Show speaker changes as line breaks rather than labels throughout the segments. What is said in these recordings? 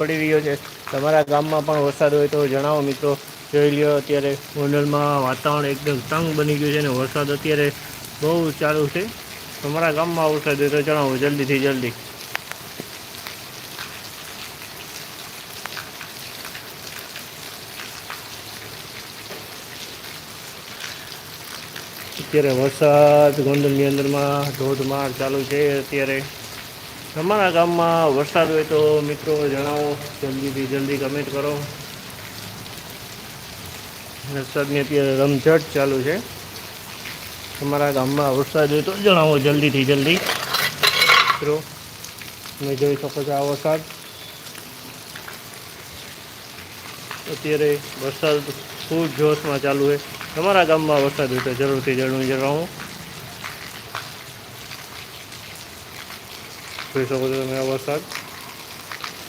પડી રહ્યો છે. તમારા ગામમાં પણ વરસાદ હોય તો જણાવો મિત્રો. જોઈ લ્યો, અત્યારે ગોંડલમાં વાતાવરણ એકદમ તંગ બની ગયું છે અને વરસાદ અત્યારે બહુ ચાલુ છે. તમારા ગામમાં વરસાદ હોય તો જણાવો, જલ્દીથી, જલ્દી. અત્યારે વરસાદ ગોંડલની અંદરમાં ધોધમાર ચાલુ છે અત્યારે. તમારા ગામમાં વરસાદ હોય તો મિત્રો જણાવો. જલ્દીથી જલ્દી કમેન્ટ કરો. વરસાદની અત્યારે રમઝટ ચાલુ છે. તમારા ગામમાં વરસાદ હોય તો જણાવો જલ્દીથી જલ્દી. મિત્રો, તમે જોઈ શકો છો આ વરસાદ. અત્યારે વરસાદ ખૂબ જોશમાં ચાલુ છે. તમારા ગામમાં વરસાદ હોય તો જરૂરથી જરૂર જણાવો. જોઈ શકો છો તમે આ વરસાદ.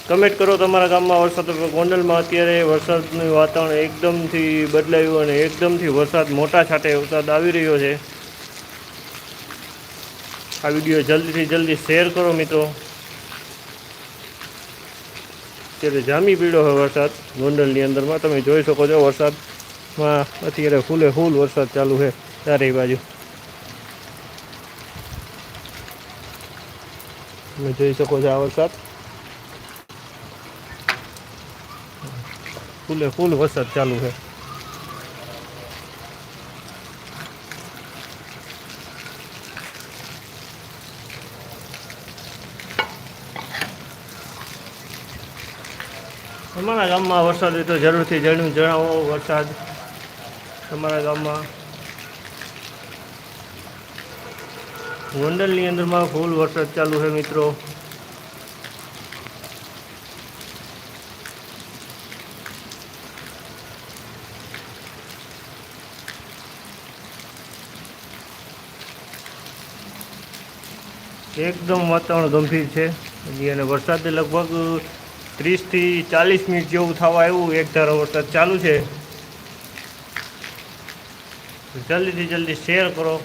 કમેન્ટ કરો તમારા ગામમાં વરસાદ ગોંડલમાં અત્યારે વરસાદનું વાતાવરણ એકદમથી બદલાયું અને એકદમથી વરસાદ મોટા છાટે વરસાદ આવી રહ્યો છે. આ વીડિયો જલ્દીથી જલ્દી શેર કરો મિત્રો. અત્યારે જામી પીડ્યો હોય વરસાદ ગોંડલની અંદરમાં. તમે જોઈ શકો છો વરસાદમાં અત્યારે ફૂલે ફૂલ વરસાદ ચાલુ છે ચારેય બાજુ. તમે જોઈ શકો છો આ વરસાદ. ફૂલે, ફૂલ વરસાદ ચાલુ છે. તમારા ગામમાં વરસાદ હોય તો જરૂરથી જણાવ જણાવો વરસાદ. તમારા ગામમાં ગોંડલની અંદરમાં ફૂલ વરસાદ ચાલુ છે, મિત્રો. એકદમ વાતાવરણ ગંભીર છે. અને વરસાદ લગભગ ત્રીસથી ચાલીસ મિનિટ જેવું થવા આવ્યું. એક ધારો વરસાદ ચાલુ છે. જલ્દીથી જલ્દી શેર કરો.